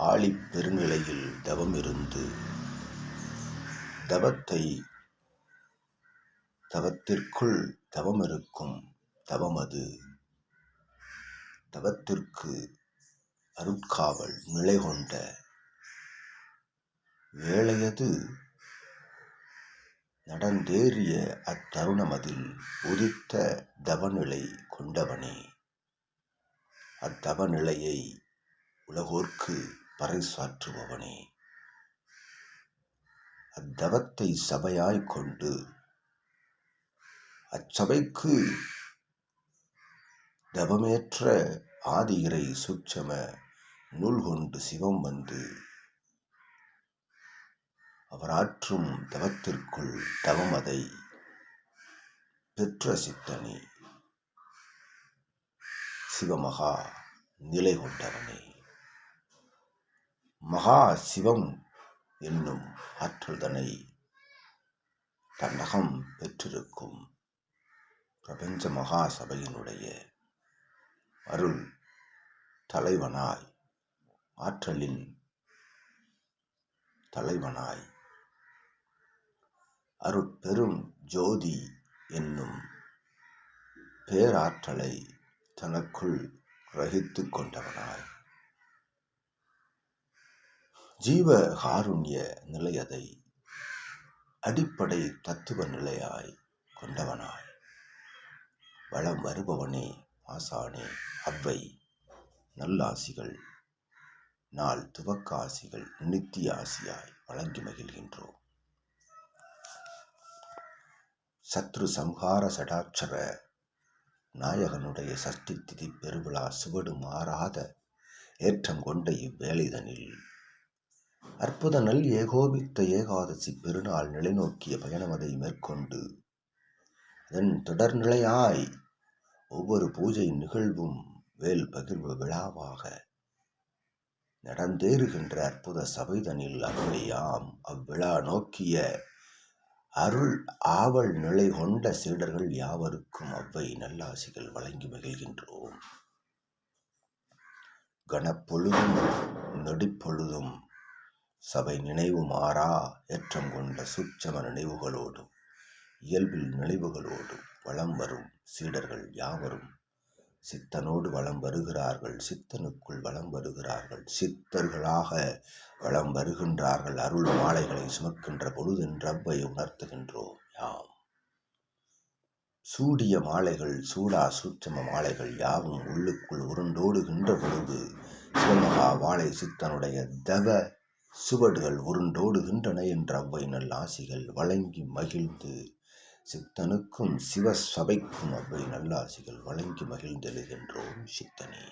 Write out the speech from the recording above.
ஆழிப் பெருநிலையில் தவமிருந்து தவத்தை தவத்திற்குள் தவமிருக்கும் தவமது தவத்திற்கு அருட்காவல் நிலைகொண்ட வேளையது நடந்தேறிய அத்தருணமதில் உதித்த தவநிலை கொண்டவனே. அத்தவநிலையை உலகோர்க்கு பறைசாற்றுபவனே. அத்தவத்தை சபையாய்க் கொண்டு அச்சபைக்கு தவமேற்ற ஆதிகரை இறை சூட்சம நூல் கொண்டு சிவம் வந்து அவராற்றும் தவத்திற்குள் தவம் அதை பெற்ற சித்தனே. சிவமகா நிலை கொண்டவனே. மகா சிவம் என்னும் ஆற்றல்தனை தன்னகம் பெற்றிருக்கும் பிரபஞ்ச மகா சபையினுடைய அருள் தலைவனாய் ஆற்றலின் தலைவனாய் அருட்பெரும் ஜோதி என்னும் பேராற்றலை தனக்குள் கிரகித்து கொண்டவனாய். ஜீவ காருண்ய நிலையதை அடிப்படை தத்துவ நிலையாய் கொண்டவனாய். வளம் வருபவனே ஆசானே அவ்வை நல்லாசிகள் நாள் துவக்க ஆசிகள் நித்திய ஆசியாய் வழங்கி மகிழ்கின்றோம். சத்ரு சம்ஹார சடாட்சர நாயகனுடைய சஷ்டி திதி பெருவிழா சுவடு மாறாத ஏற்றம் கொண்ட இவ்வேளைதனில் அற்புத நல் ஏகோபித்த ஏகாதசி பெருநாள் நிலைநோக்கிய பயணமதை மேற்கொண்டு அதன் தொடர்நிலையாய் ஒவ்வொரு பூஜை நிகழ்வும் வேல் பகிர்வு விழாவாக நடந்தேறுகின்ற அற்புத சபைதனில் அவையாம் அவ்விழா நோக்கிய அருள் ஆவல் நிலை கொண்ட சீடர்கள் யாவருக்கும் அவ்வை நல்லாசிகள் வழங்கி மகிழ்கின்றோம். கனப்பொழுதும் நொடிப்பொழுதும் சபை நினைவு மாறா ஏற்றம் கொண்ட சூட்சம நினைவுகளோடும் இயல்பில் நினைவுகளோடும் வளம் வரும் சீடர்கள் யாவரும். சித்தனோடு வளம் வருகிறார்கள் சித்தனுக்குள் வளம் வருகிறார்கள் சித்தர்களாக வளம் வருகின்றார்கள் அருள் மாலைகளை சுமக்கின்ற பொழுதென்று உணர்த்துகின்றோம் யாம். சூடிய மாலைகள் சூடா சூட்சம மாலைகள் யாவும் உள்ளுக்குள் உருண்டோடுகின்ற பொழுது சிவமகா வாழை சித்தனுடைய தவ சுவடுகள் உருண்டோடுகின்றன என்ற அவ்வை நல் ஆசிகள் வழங்கி மகிழ்ந்து சித்தனுக்கும் சிவ சபைக்கும் அவ்வை நல்லாசிகள் வழங்கி மகிழ்ந்தெழுகின்றோம் சித்தனே.